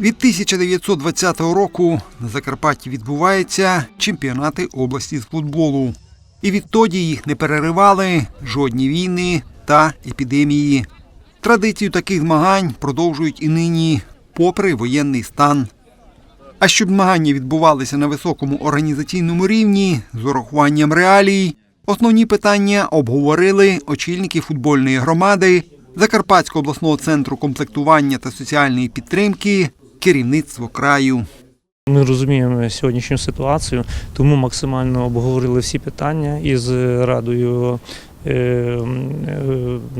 Від 1920 року на Закарпатті відбуваються чемпіонати області з футболу. І відтоді їх не переривали жодні війни та епідемії. Традицію таких змагань продовжують і нині, попри воєнний стан. А щоб змагання відбувалися на високому організаційному рівні з урахуванням реалій, основні питання обговорили очільники футбольної громади, Закарпатського обласного центру комплектування та соціальної підтримки, керівництво краю. Ми розуміємо сьогоднішню ситуацію, тому максимально обговорили всі питання із радою е, е,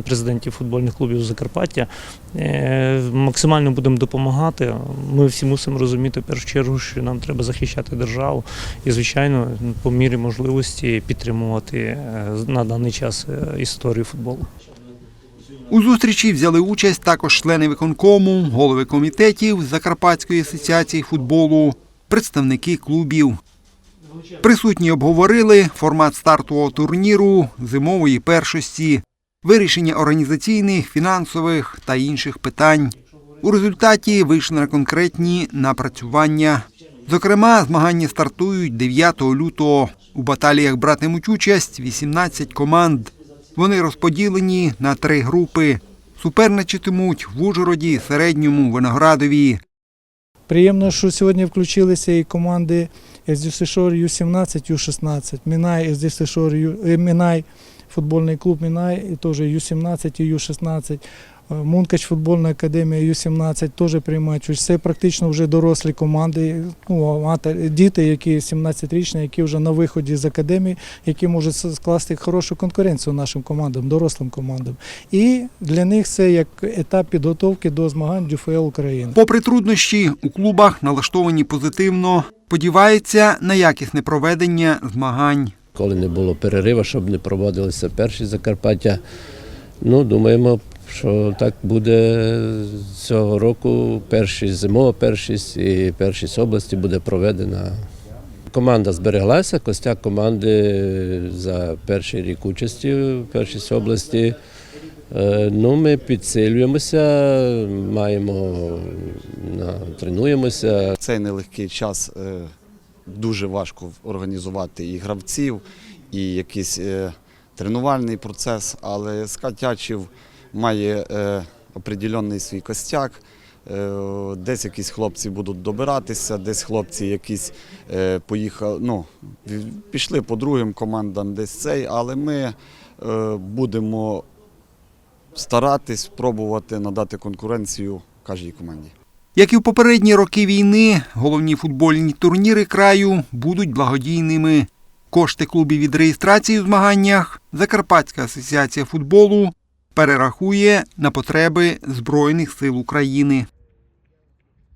президентів футбольних клубів Закарпаття. Е, Максимально будемо допомагати. Ми всі мусимо розуміти в першу чергу, що нам треба захищати державу і, звичайно, по мірі можливості підтримувати на даний час історію футболу. У зустрічі взяли участь також члени виконкому, голови комітетів Закарпатської асоціації футболу, представники клубів. Присутні обговорили формат стартового турніру, зимової першості, вирішення організаційних, фінансових та інших питань. У результаті вийшли на конкретні напрацювання. Зокрема, змагання стартують 9 лютого. У баталіях братимуть участь 18 команд. Вони розподілені на три групи. Суперничатимуть в Ужгороді, Середньому, Виноградові. Приємно, що сьогодні включилися і команди СДСШОР Ю-17, Ю-16, Мінай, е, Мінай, футбольний клуб Мінай, і теж Ю-17 і Ю-16. Мункач футбольна академія Ю-17 теж приймають участь. Це практично вже дорослі команди, ну, діти, які 17-річні, які вже на виході з академії, які можуть скласти хорошу конкуренцію нашим командам, дорослим командам. І для них це як етап підготовки до змагань ДЮФЛ України. Попри труднощі, у клубах налаштовані позитивно. Сподіваються на якісне проведення змагань. коли не було перерива, щоб не проводилися перші Закарпаття. Ну, думаємо, що так буде цього року. Першість, зимова першість і першість області буде проведена. Команда збереглася, костяк команди за перший рік участі в першість області. Е, Ну, ми підсилюємося, маємо, тренуємося, цей нелегкий час е, дуже важко організувати і гравців, і якийсь е, тренувальний процес, але Скатячів має е, определенний свій костяк. Е, Десь якісь хлопці будуть добиратися, десь хлопці якісь е, поїхали, ну, пішли по другим командам, десь цей, але ми будемо старатись пробувати надати конкуренцію кожній команді. Як і в попередні роки війни, головні футбольні турніри краю будуть благодійними. Кошти клубів від реєстрації у змаганнях Закарпатська асоціація футболу перерахує на потреби Збройних сил України.